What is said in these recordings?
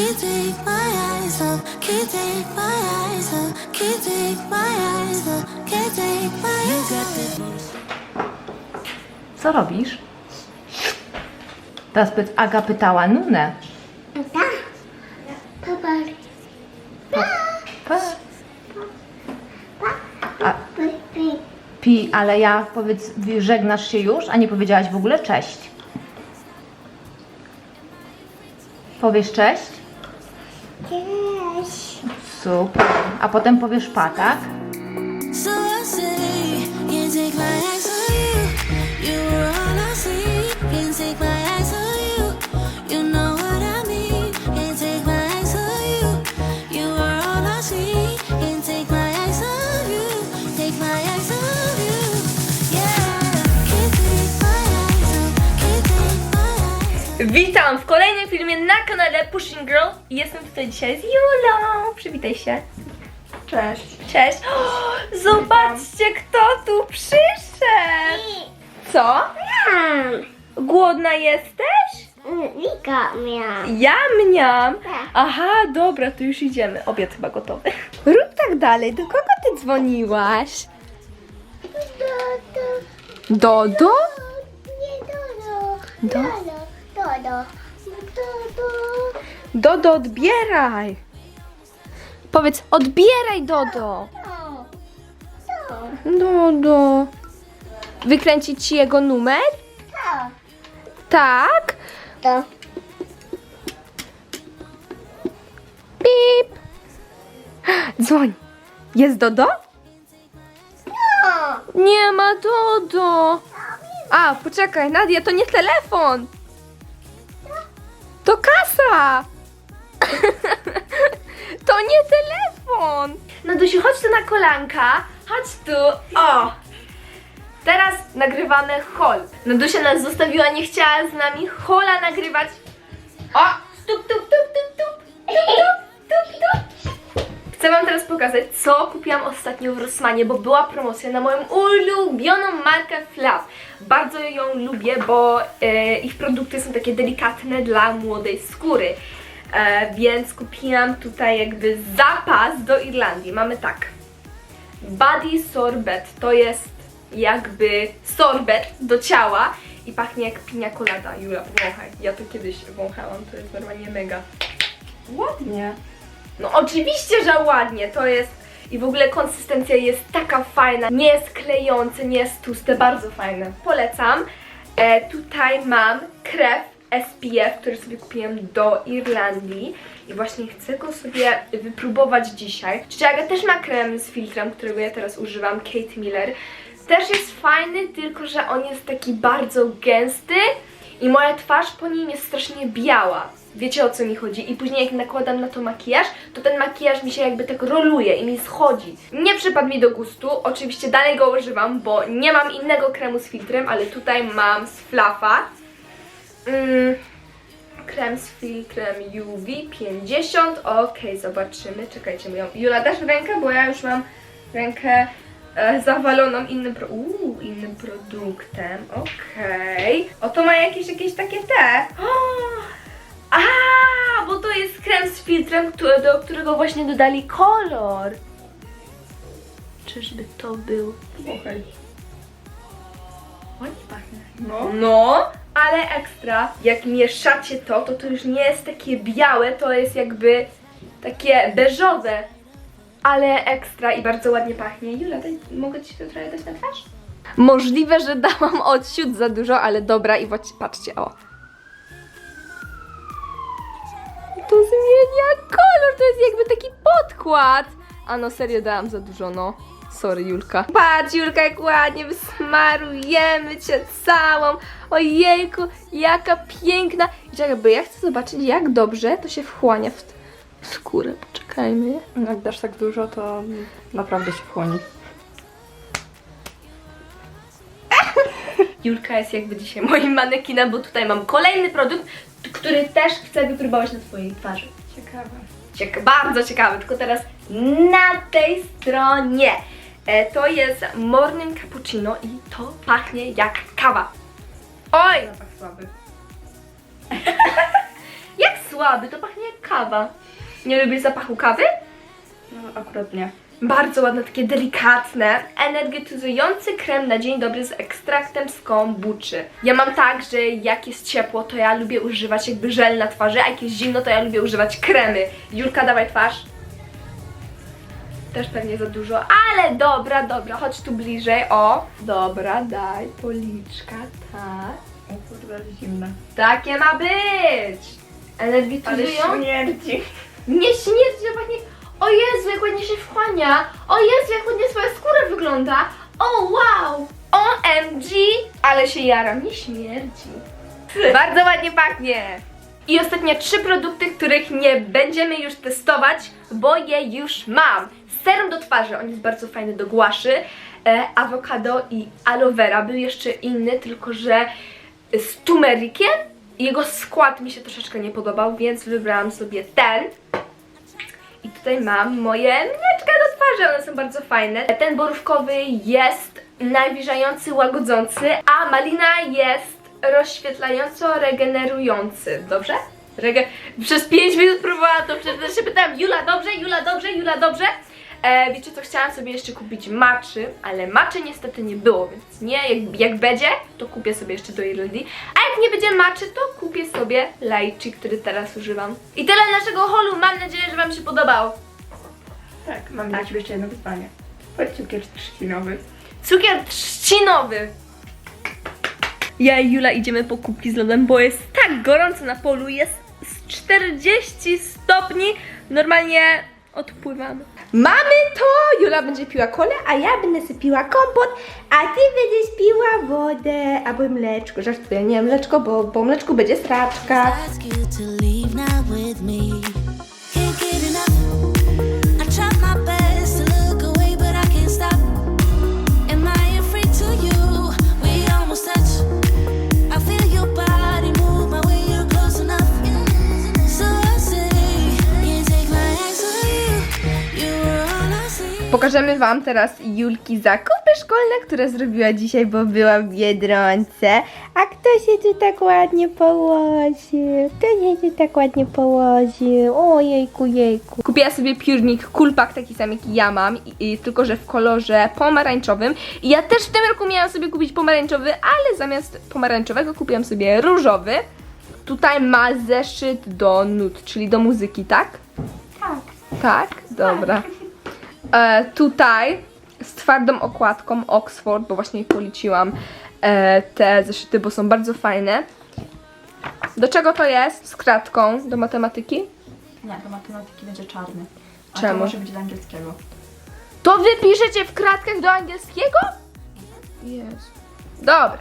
Can't take my eyes off, can't take my eyes off, can't take my eyes off, can't take my eyes off. Co robisz? Teraz py- Aga pytała Nunę. Popatrz. Pa. A, pi, ale ja powiedz, żegnasz się już, a nie powiedziałaś w ogóle cześć. Powiesz cześć? Super. A potem powiesz pa, tak? Witam w kolejnym filmie na kanale Pushing Girl i jestem tutaj dzisiaj z Julą. Przywitaj się. Cześć. Cześć. O, zobaczcie, kto tu przyszedł. Co? Głodna jesteś? Wika miałam. Ja mniam. Tak. Aha, dobra, to już idziemy. Obiad chyba gotowy. Rób tak dalej. Do kogo ty dzwoniłaś? Dodo? Nie Dodo. Do? Dodo. Dodo. Dodo. Odbieraj. Powiedz, odbieraj, Dodo. Dodo. Wykręcić ci jego numer? Co? Tak. To. Pip. Dzwoń. Jest Dodo? O. Nie ma Dodo. A, poczekaj, Nadia, to nie telefon. To kasa. to nie telefon. Nadusiu, chodź tu na kolanka. Chodź tu. O. Teraz nagrywamy hol. Nadusia nas zostawiła, nie chciała z nami hola nagrywać. O! Stup, tup, tup, tup, tup. Tup, tup, tup, tup. Chcę Wam teraz pokazać, co kupiłam ostatnio w Rossmanie, bo była promocja na moją ulubioną markę Flav. Bardzo ją lubię, bo e, ich produkty są takie delikatne dla młodej skóry. E, więc kupiłam tutaj jakby zapas do Irlandii. Mamy tak. Body Sorbet to jest jakby sorbet do ciała i pachnie jak pinia colada. Jula, wąchaj. Ja to kiedyś wąchałam, to jest normalnie mega. Ładnie. No oczywiście, że ładnie, to jest i w ogóle konsystencja jest taka fajna, nie jest klejące, nie jest tłuste, bardzo fajne. Polecam. E, tutaj mam krew SPF, który sobie kupiłam do Irlandii i właśnie chcę go sobie wypróbować dzisiaj. Aga też ma krem z filtrem, którego ja teraz używam, Kate Miller. Też jest fajny, tylko że on jest taki bardzo gęsty i moja twarz po nim jest strasznie biała. Wiecie o co mi chodzi? I później jak nakładam na to makijaż, to ten makijaż mi się jakby tak roluje i mi schodzi. Nie przypadł mi do gustu, oczywiście dalej go używam, bo nie mam innego kremu z filtrem, ale tutaj mam z Flafa. Mm, krem z filtrem UV 50. Okej, zobaczymy. Czekajcie, moją. Jula, dasz rękę, bo ja już mam rękę e, zawaloną innym, pro... Uuu, innym produktem. Okej. Oto ma jakieś, jakieś takie te. A, bo to jest krem z filtrem, który, do którego właśnie dodali kolor. Czyżby to był? Okej. Ładnie pachnie. No. No, ale ekstra, jak mieszacie to, to to już nie jest takie białe, to jest jakby takie beżowe. Ale ekstra i bardzo ładnie pachnie. Jula, daj, mogę Ci to trochę dać na twarz? Możliwe, że dałam odsiut za dużo, ale dobra i właśnie, patrzcie, o. To zmienia kolor, to jest jakby taki podkład. A no serio dałam za dużo, no. Sorry, Julka. Patrz, Julka, jak ładnie wysmarujemy cię całą. Ojejku, jaka piękna. I bo ja chcę zobaczyć, jak dobrze to się wchłania w skórę. Poczekajmy. Jak dasz tak dużo, to naprawdę się wchłoni. Julka jest jakby dzisiaj moim manekinem, bo tutaj mam kolejny produkt, który też chcę wypróbować na Twojej twarzy. Ciekawe. Cieka bardzo ciekawe, tylko teraz na tej stronie. E, to jest Morning Cappuccino i to pachnie jak kawa. Oj, Tak słaby. jak słaby, to pachnie jak kawa. Nie lubisz zapachu kawy? No akurat nie. Bardzo ładne, takie delikatne, energetyzujący krem na dzień dobry z ekstraktem z kombuczy. Ja mam tak, że jak jest ciepło, to ja lubię używać jakby żel na twarzy, a jak jest zimno, to ja lubię używać kremy. Julka, dawaj twarz. Też pewnie za dużo, ale dobra, dobra, chodź tu bliżej, o. Dobra, daj policzka, tak. O kurde, zimne. Takie ma być! Ale Energetyzują? śmierdzi. Nie śmierci, to pachnie... O Jezu, jak ładnie się wchłania! O Jezu, jak ładnie swoja skóra wygląda! O wow! OMG! Ale się jaram, nie śmierdzi. Bardzo ładnie pachnie! I ostatnie trzy produkty, których nie będziemy już testować, bo je już mam. Serum do twarzy, on jest bardzo fajny do głaszy. E, awokado i aloe vera. Był jeszcze inny, tylko że z turmerikiem. Jego skład mi się troszeczkę nie podobał, więc wybrałam sobie ten. I tutaj mam moje mleczka do twarzy, one są bardzo fajne. Ten borówkowy jest nawilżający, łagodzący, a malina jest rozświetlająco-regenerujący. Dobrze? Rege Przez 5 minut próbowałam to przeczytać, się pytałam Jula dobrze, Jula dobrze, Jula dobrze? E, wiecie co, chciałam sobie jeszcze kupić maczy, ale maczy niestety nie było, więc nie, jak, jak będzie, to kupię sobie jeszcze do Irlandii. A jak nie będzie maczy, to kupię sobie lajczy, który teraz używam. I tyle naszego holu, mam nadzieję, że Wam się podobał. Tak, mam dla Ciebie jeszcze jedno pytanie. Chodź cukier trzcinowy. Cukier trzcinowy. Ja i Jula idziemy po kubki z lodem, bo jest tak gorąco na polu, jest z 40 stopni, normalnie odpływamy. Mamy to! Jula będzie piła kolę, a ja będę sobie piła kompot, a ty będziesz piła wodę albo mleczko. Żartuję, nie mleczko, bo po mleczku będzie straczka. ask you to leave now with me. Pokażemy Wam teraz Julki zakupy szkolne, które zrobiła dzisiaj, bo była w Biedronce. A kto się tu tak ładnie położył? Kto się tu tak ładnie położył? Ojejku, jejku. Kupiła sobie piórnik kulpak, taki sam jak ja mam, i, i, tylko że w kolorze pomarańczowym. I ja też w tym roku miałam sobie kupić pomarańczowy, ale zamiast pomarańczowego kupiłam sobie różowy. Tutaj ma zeszyt do nut, czyli do muzyki, tak? Tak. Tak? Dobra. E, tutaj z twardą okładką Oxford, bo właśnie policiłam e, te zeszyty, bo są bardzo fajne. Do czego to jest? Z kratką do matematyki? Nie, do matematyki będzie czarny. A Czemu? to może być do angielskiego. To wy piszecie w kratkach do angielskiego? Jest. Dobra.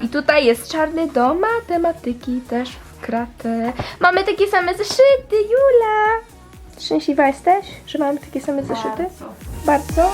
I tutaj jest czarny do matematyki, też w kratę. Mamy takie same zeszyty, Jula! Szczęśliwa jesteś, że mamy takie same zeszyty? Co? Bardzo.